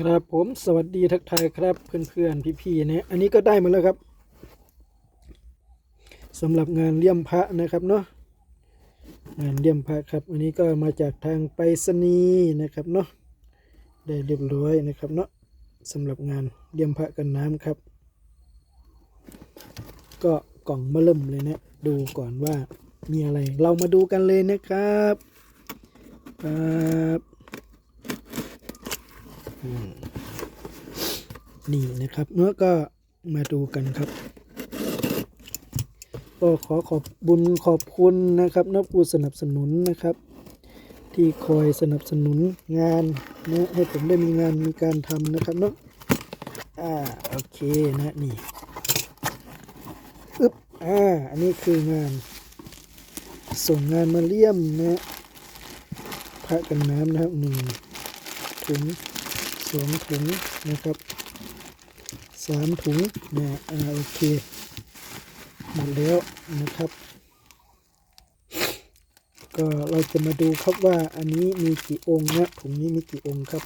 ครับผมสวัสดีทักทายครับเพื่อนๆพี่ๆเนี่ยอันนี้ก็ได้มาแล้วครับสำหรับงานเลี่ยมพระนะครับเนาะงานเลี่ยมพระครับ อันนี้ก็มาจากทางไปรษณีย์นะครับเนาะได้เรียบร้อยนะครับเนาะสำหรับงานเลี่ยมพระกันน้ำครับ ก็กล่องมาเริ่มเลยนะดูก่อนว่ามีอะไรเรามาดูกันเลยนะครับครับ นี่นะครับเนื้อก็มาดูกันครับ ก็ขอขอบบุญขอบคุณนะครับนักผู้สนับสนุนนะครับ ที่คอยสนับสนุนงานนะให้ผมได้มีงานมีการทำนะครับเนาะอ่าโอเคนะนี่อึ๊บอ่าอันนี้คืองาน ส่งงานมาเลี่ยมนะพระกันน้ำนะครับหนึ่งถุง สองถุงนะครับสามถุงเนะอ่าโอเคหมดแล้วนะครับ ก็เราจะมาดูครับว่าอันนี้มีกี่องค์นะถุงนี้มีกี่องค์ครับ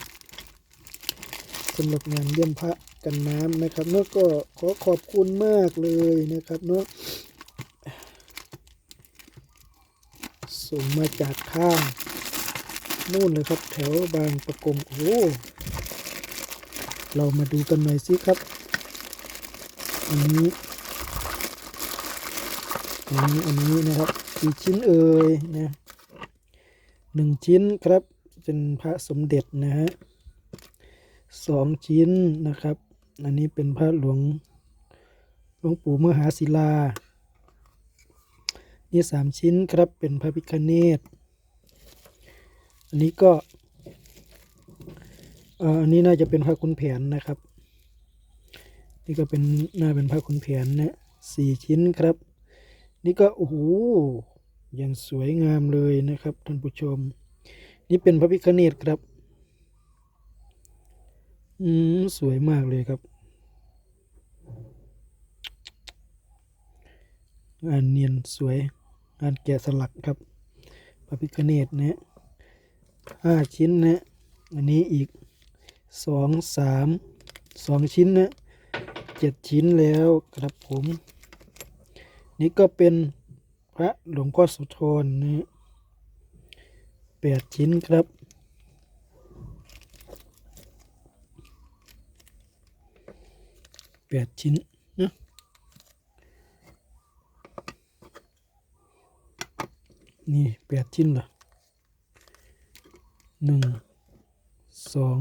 สำหรับงานเยี่ยมพระกันน้ำนะครับเนาะก็ขอขอบคุณมากเลยนะครับเนาะส่งมาจากข้างนู่นเลยครับแถวบางประกงโอ้ เรามาดูกันหน่อยสิครับอันนี้อันนี้อันนี้นะครับกี่ชิ้นเอ่ยนะหนึ่งชิ้นครับเป็นพระสมเด็จนะฮะสองชิ้นนะครับ อันนี้เป็นพระหลวงหลวงปู่มหาศิลา นี่สามชิ้นครับเป็นพระพิฆเนศอันนี้ก็ อันนี้น่าจะเป็นพระคุณแผนนะครับ นี่ก็เป็นน่าเป็นพระคุณแผนนะสี่ชิ้นครับ นี่ก็โอ้โหยังสวยงามเลยนะครับท่านผู้ชม นี่เป็นพระพิฆเนศครับ อืมสวยมากเลยครับงานเนียนสวยงานแกะสลักครับพระพิฆเนศนะห้าชิ้นนะ อันนี้อีก สองสามสองชิ้นนะเจ็ดชิ้นแล้วครับผม นี่ก็เป็นพระหลวงพ่อสุธรนะแปดชิ้นครับ แปดชิ้นนะนี่แปดชิ้นเหรอหนึ่งสอง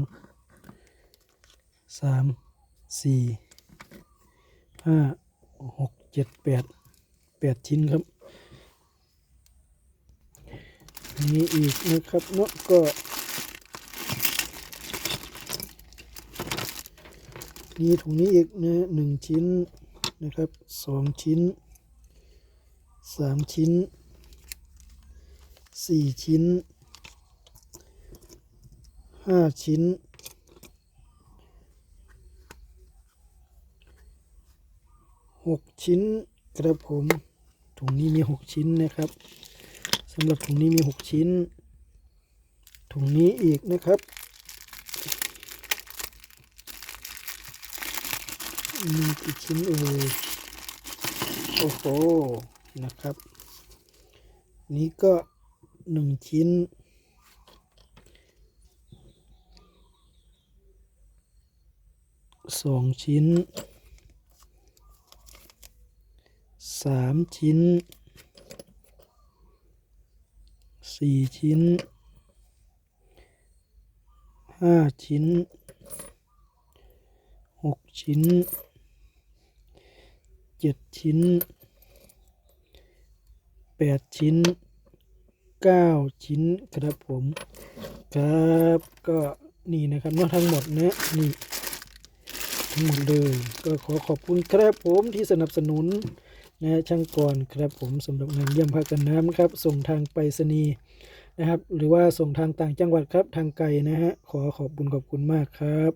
สามสี่ห้าหกเจ็ดแปดแปดชิ้นครับนี่อีกนะครับเนาะก็นี่ถุงนี้อีกนะหนึ่งชิ้นนะครับสองชิ้นสามชิ้นสี่ชิ้นห้าชิ้น หกชิ้นครับผมถุงนี้มีหกชิ้นนะครับสำหรับถุงนี้มีหกชิ้น ถุงนี้อีกนะครับมีกี่ชิ้นเอ่ยโอ้โหนะครับ นี่ก็หนึ่งชิ้นสองชิ้น สามชิ้นสี่ชิ้นห้าชิ้นหกชิ้นเจ็ดชิ้นแปดชิ้นเก้าชิ้นครับผมครับก็นี่นะครับเนอทั้งหมดนะนี่ทั้งหมดเลยก็ขอขอบคุณครับผมที่สนับสนุน นะฮะช่างก่อนครับผมสำหรับงานเยี่ยมพากันน้ำครับ ส่งทางไปรษณีย์นะครับ หรือว่าส่งทางต่างจังหวัดครับทางไกลนะฮะขอขอบคุณขอบคุณมากครับ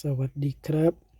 สวัสดีครับ